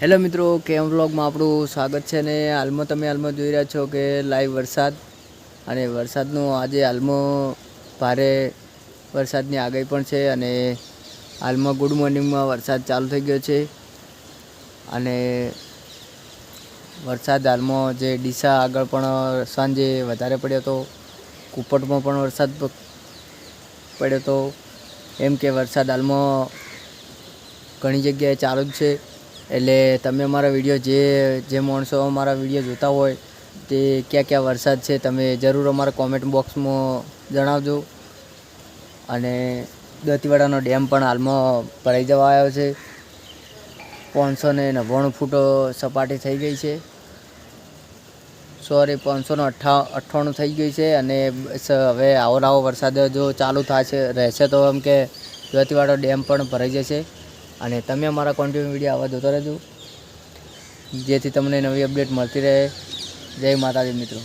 Hello મિત્રો, કેમ વ્લોગમાં આપણું સ્વાગત છે ને? હાલમાં તમે હાલમાં જોઈ રહ્યા છો કે લાઈવ વરસાદ અને વરસાદનો આજે હાલમાં ભારે વરસાદની આગાહી પણ છે અને હાલમાં ગુડ મોર્નિંગમાં વરસાદ ચાલુ થઈ ગયો છે. અને વરસાદ હાલમાં જે ડીસા આગળ પણ સાંજે વધારે પડ્યો હતો કુપટમાં પણ વરસાદ પડ્યો હતો એમ કે વરસાદ હાલમાં ઘણી જગ્યાએ ચાલુ જ છે. એટલે તમે અમારા વીડિયો જે જે માણસો અમારા વીડિયો જોતા હોય તે ક્યાં ક્યાં વરસાદ છે તમે જરૂર અમારા કોમેન્ટ બોક્સમાં જણાવજો. અને દતીવાડાનો ડેમ પણ હાલમાં ભરાઈ જવા આવ્યો છે. પાંચસો ને નવ્વાણું ફૂટ સપાટી થઈ ગઈ છે. સોરી, પાંચસો ને અઠ્ઠા અઠ્ઠાણું થઈ ગયું છે અને હવે આવો આવો વરસાદ જો ચાલુ થશે રહેશે તો એમ કે દતીવાડો ડેમ પણ ભરાઈ જશે. અને તમે અમારા કોન્ટિન્યુ વીડિયો આવા જોતા રહેજો. જેથી તમને નવી અપડેટ મળતી રહે. જય માતાજી મિત્રો.